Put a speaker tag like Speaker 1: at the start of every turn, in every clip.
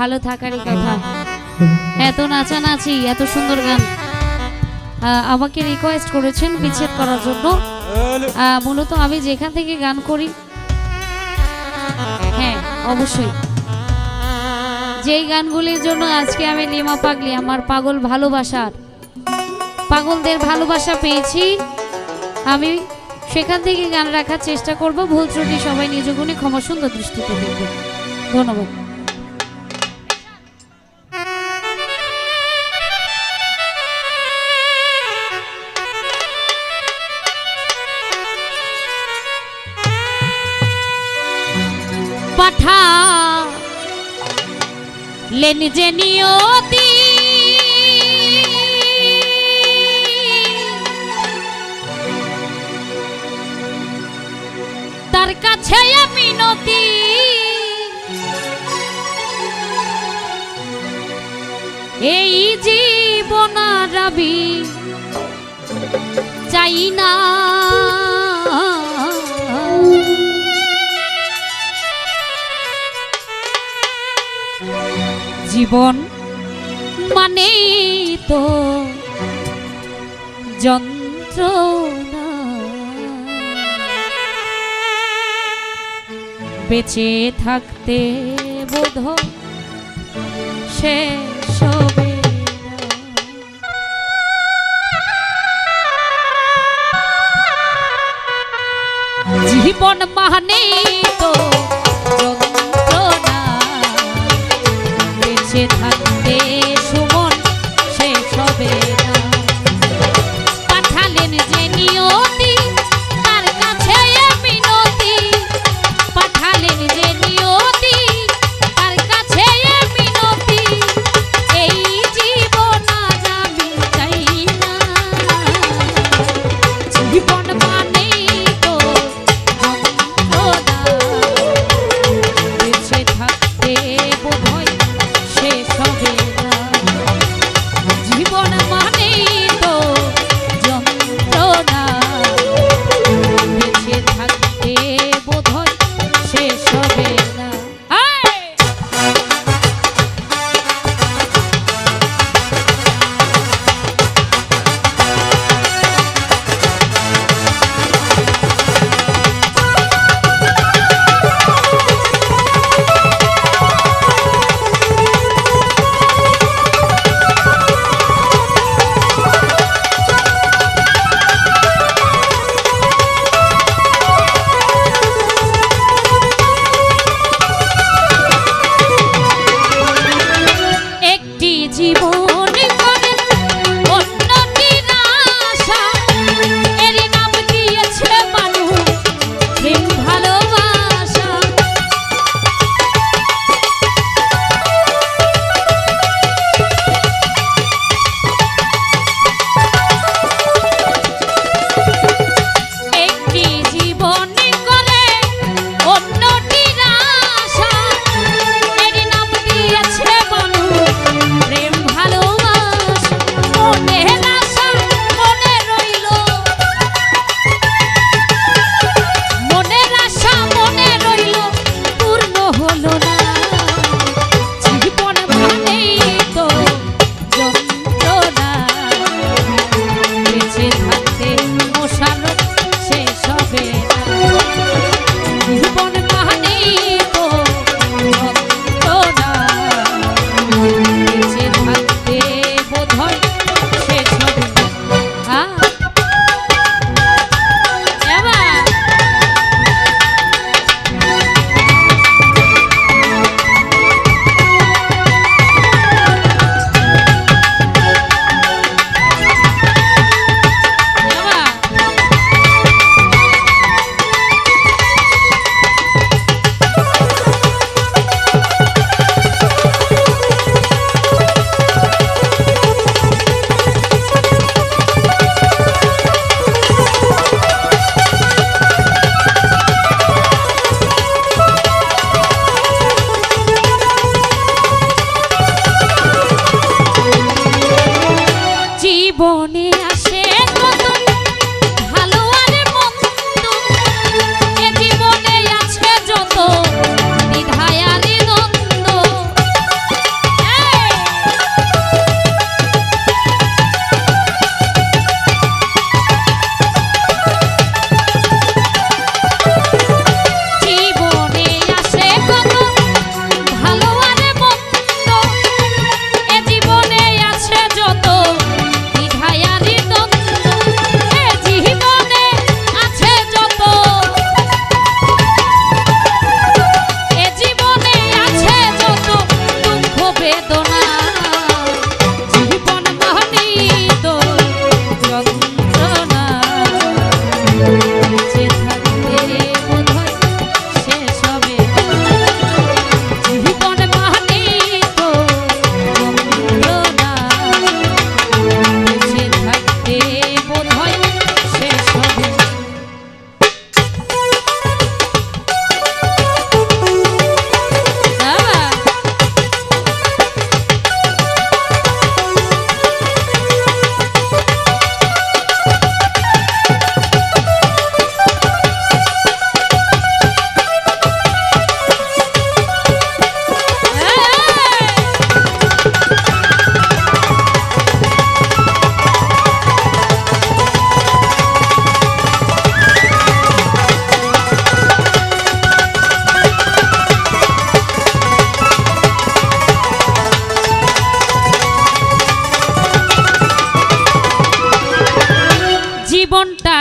Speaker 1: ভালো থাকারই কথা। এত নাচানাচি, এত সুন্দর গান। আমাকে রিকোয়েস্ট করেছেন বিচ্ছেদ করার জন্য। মূলত আমি যেখান থেকে গান করি হ্যাঁ অবশ্যই। যেই গানগুলির জন্য আজকে আমি লিমা পাগলি, আমার পাগল ভালোবাসার, পাগলদের ভালোবাসা পেয়েছি, আমি সেখান থেকে গান রাখার চেষ্টা করব। ভুল ত্রুটি সবাই নিজ গুণে ক্ষমা সুন্দর দৃষ্টিতে দেখবে ধন্যবাদ। লেন যে নিয়তি তার কাছে আমি এই জীবন রবি চাই জীবন মানে তো যন্ত্রণা। বেঁচে থাকতে বোধ হবে জীবন মানে তো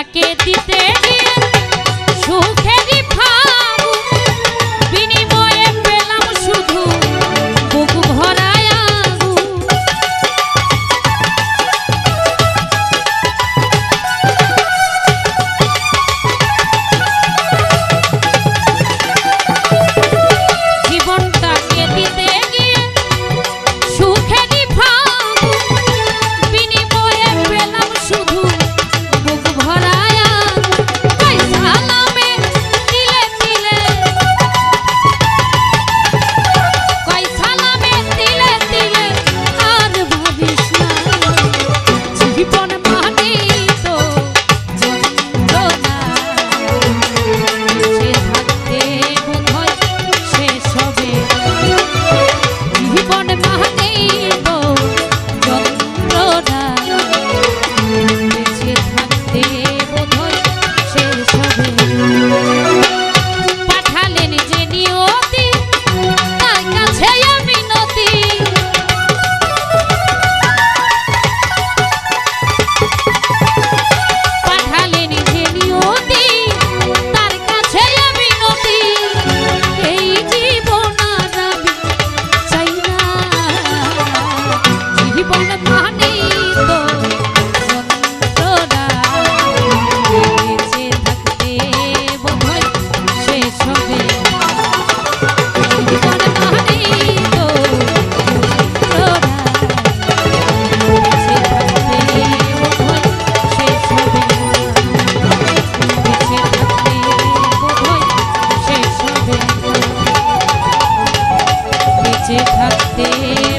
Speaker 1: কাকে দিতে Música বেঁচে থাকতে